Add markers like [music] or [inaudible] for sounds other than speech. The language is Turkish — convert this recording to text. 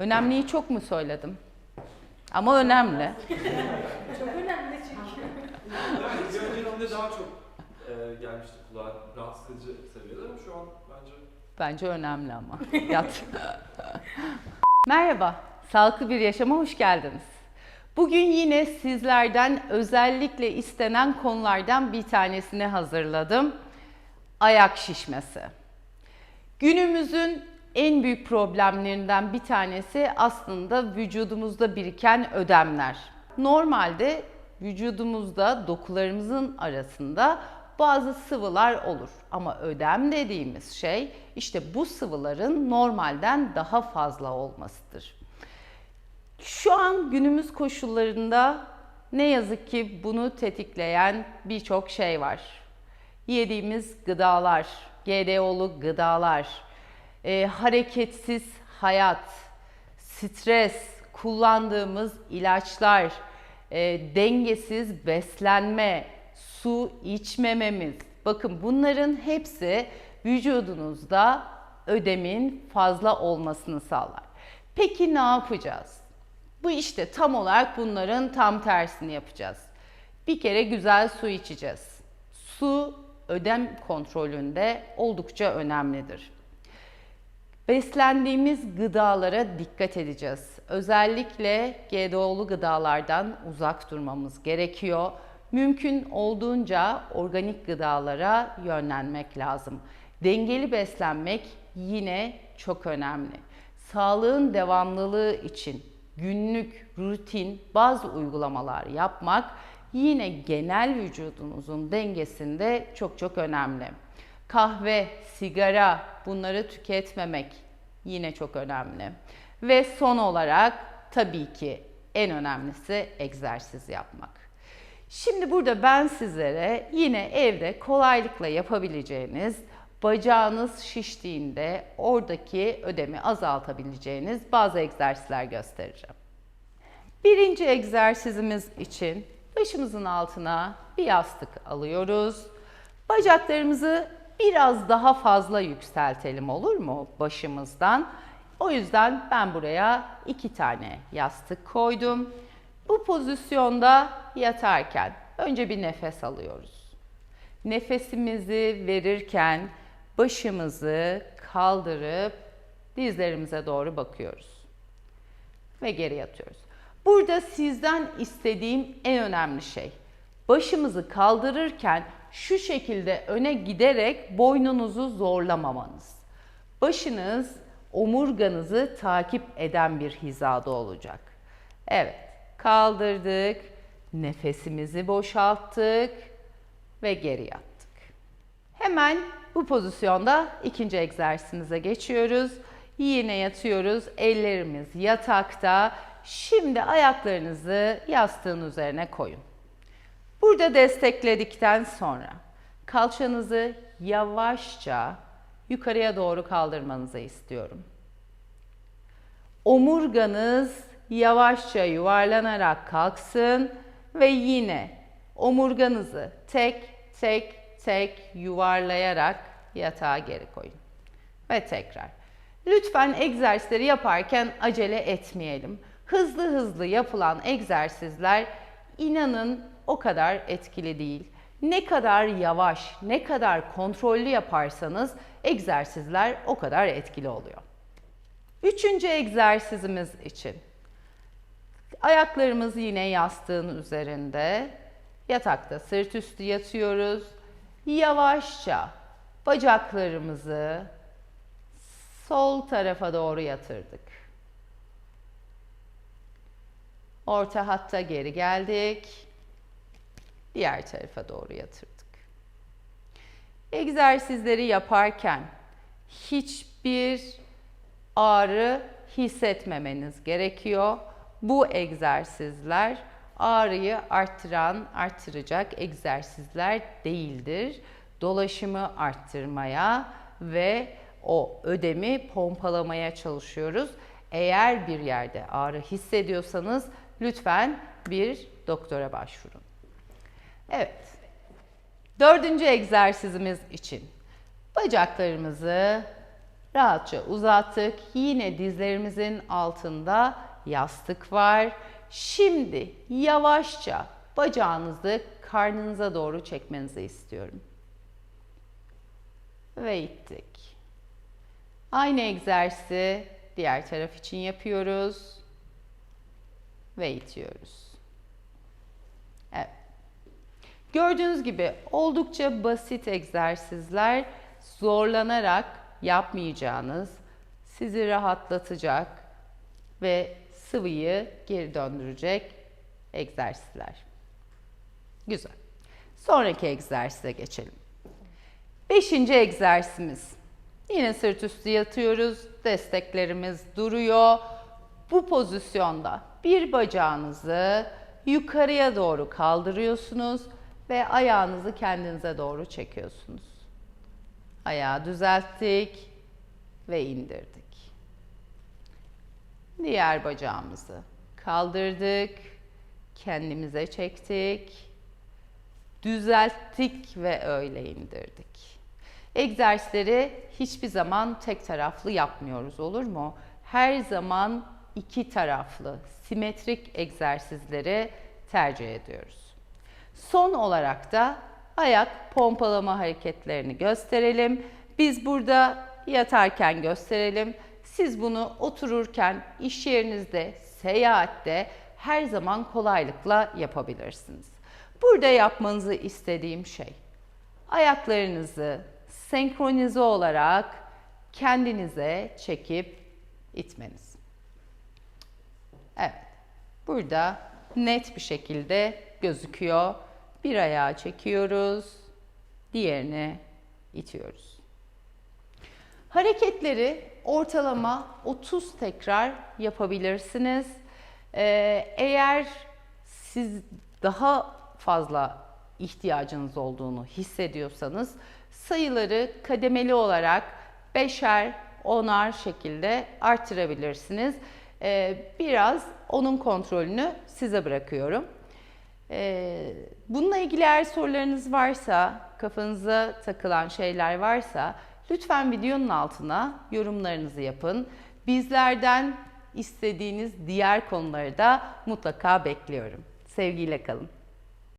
Önemliyi çok mu söyledim? Ama önemli. [laughs] Çok önemli çünkü. Yani bir öncekinde daha çok e, gelmişti kulağa rahatsız edici seviyede ama şu an bence Bence önemli ama. [laughs] Yat. Merhaba, Sağlıklı Bir Yaşama hoş geldiniz. Bugün yine sizlerden özellikle istenen konulardan bir tanesini hazırladım. Ayak şişmesi. Günümüzün en büyük problemlerinden bir tanesi aslında vücudumuzda biriken ödemler. Normalde vücudumuzda dokularımızın arasında bazı sıvılar olur ama ödem dediğimiz şey işte bu sıvıların normalden daha fazla olmasıdır. Şu an günümüz koşullarında ne yazık ki bunu tetikleyen birçok şey var. Yediğimiz gıdalar, GDO'lu gıdalar, e, hareketsiz hayat, stres, kullandığımız ilaçlar, e, dengesiz beslenme, su içmememiz. Bakın bunların hepsi vücudunuzda ödemin fazla olmasını sağlar. Peki ne yapacağız? Bu işte tam olarak bunların tam tersini yapacağız. Bir kere güzel su içeceğiz. Su ödem kontrolünde oldukça önemlidir. Beslendiğimiz gıdalara dikkat edeceğiz. Özellikle GDO'lu gıdalardan uzak durmamız gerekiyor. Mümkün olduğunca organik gıdalara yönlenmek lazım. Dengeli beslenmek yine çok önemli. Sağlığın devamlılığı için günlük, rutin bazı uygulamalar yapmak yine genel vücudunuzun dengesinde çok çok önemli. Kahve, sigara bunları tüketmemek yine çok önemli. Ve son olarak tabii ki en önemlisi egzersiz yapmak. Şimdi burada ben sizlere yine evde kolaylıkla yapabileceğiniz, bacağınız şiştiğinde oradaki ödemi azaltabileceğiniz bazı egzersizler göstereceğim. Birinci egzersizimiz için başımızın altına bir yastık alıyoruz. Bacaklarımızı biraz daha fazla yükseltelim olur mu başımızdan? O yüzden ben buraya iki tane yastık koydum. Bu pozisyonda yatarken önce bir nefes alıyoruz. Nefesimizi verirken başımızı kaldırıp dizlerimize doğru bakıyoruz. Ve geri yatıyoruz. Burada sizden istediğim en önemli şey başımızı kaldırırken şu şekilde öne giderek boynunuzu zorlamamanız. Başınız omurganızı takip eden bir hizada olacak. Evet, kaldırdık, nefesimizi boşalttık ve geri yattık. Hemen bu pozisyonda ikinci egzersizimize geçiyoruz. Yine yatıyoruz, ellerimiz yatakta. Şimdi ayaklarınızı yastığın üzerine koyun. Burada destekledikten sonra kalçanızı yavaşça yukarıya doğru kaldırmanızı istiyorum. Omurganız yavaşça yuvarlanarak kalksın ve yine omurganızı tek tek tek yuvarlayarak yatağa geri koyun. Ve tekrar. Lütfen egzersizleri yaparken acele etmeyelim. Hızlı hızlı yapılan egzersizler inanın o kadar etkili değil. Ne kadar yavaş, ne kadar kontrollü yaparsanız egzersizler o kadar etkili oluyor. Üçüncü egzersizimiz için ayaklarımız yine yastığın üzerinde. Yatakta sırt üstü yatıyoruz. Yavaşça bacaklarımızı sol tarafa doğru yatırdık. Orta hatta geri geldik. Diğer tarafa doğru yatırdık. Egzersizleri yaparken hiçbir ağrı hissetmemeniz gerekiyor. Bu egzersizler ağrıyı arttıran, arttıracak egzersizler değildir. Dolaşımı arttırmaya ve o ödemi pompalamaya çalışıyoruz. Eğer bir yerde ağrı hissediyorsanız lütfen bir doktora başvurun. Evet. Dördüncü egzersizimiz için bacaklarımızı Rahatça uzattık. Yine dizlerimizin altında yastık var. Şimdi yavaşça bacağınızı karnınıza doğru çekmenizi istiyorum. Ve ittik. Aynı egzersizi diğer taraf için yapıyoruz. Ve itiyoruz. Evet. Gördüğünüz gibi oldukça basit egzersizler zorlanarak yapmayacağınız, sizi rahatlatacak ve sıvıyı geri döndürecek egzersizler. Güzel. Sonraki egzersize geçelim. Beşinci egzersizimiz. Yine sırt üstü yatıyoruz. Desteklerimiz duruyor. Bu pozisyonda bir bacağınızı yukarıya doğru kaldırıyorsunuz ve ayağınızı kendinize doğru çekiyorsunuz. Ayağı düzelttik ve indirdik. Diğer bacağımızı kaldırdık, kendimize çektik, düzelttik ve öyle indirdik. Egzersizleri hiçbir zaman tek taraflı yapmıyoruz olur mu? Her zaman iki taraflı, simetrik egzersizleri tercih ediyoruz. Son olarak da ayak pompalama hareketlerini gösterelim. Biz burada yatarken gösterelim. Siz bunu otururken, iş yerinizde, seyahatte her zaman kolaylıkla yapabilirsiniz. Burada yapmanızı istediğim şey ayaklarınızı senkronize olarak kendinize çekip itmeniz. Evet. Burada net bir şekilde gözüküyor. Bir ayağı çekiyoruz, diğerini itiyoruz. Hareketleri ortalama 30 tekrar yapabilirsiniz. Ee, eğer siz daha fazla ihtiyacınız olduğunu hissediyorsanız sayıları kademeli olarak beşer, onar şekilde artırabilirsiniz. Ee, biraz onun kontrolünü size bırakıyorum. Ee, bununla ilgili eğer sorularınız varsa, kafanıza takılan şeyler varsa lütfen videonun altına yorumlarınızı yapın. Bizlerden istediğiniz diğer konuları da mutlaka bekliyorum. Sevgiyle kalın.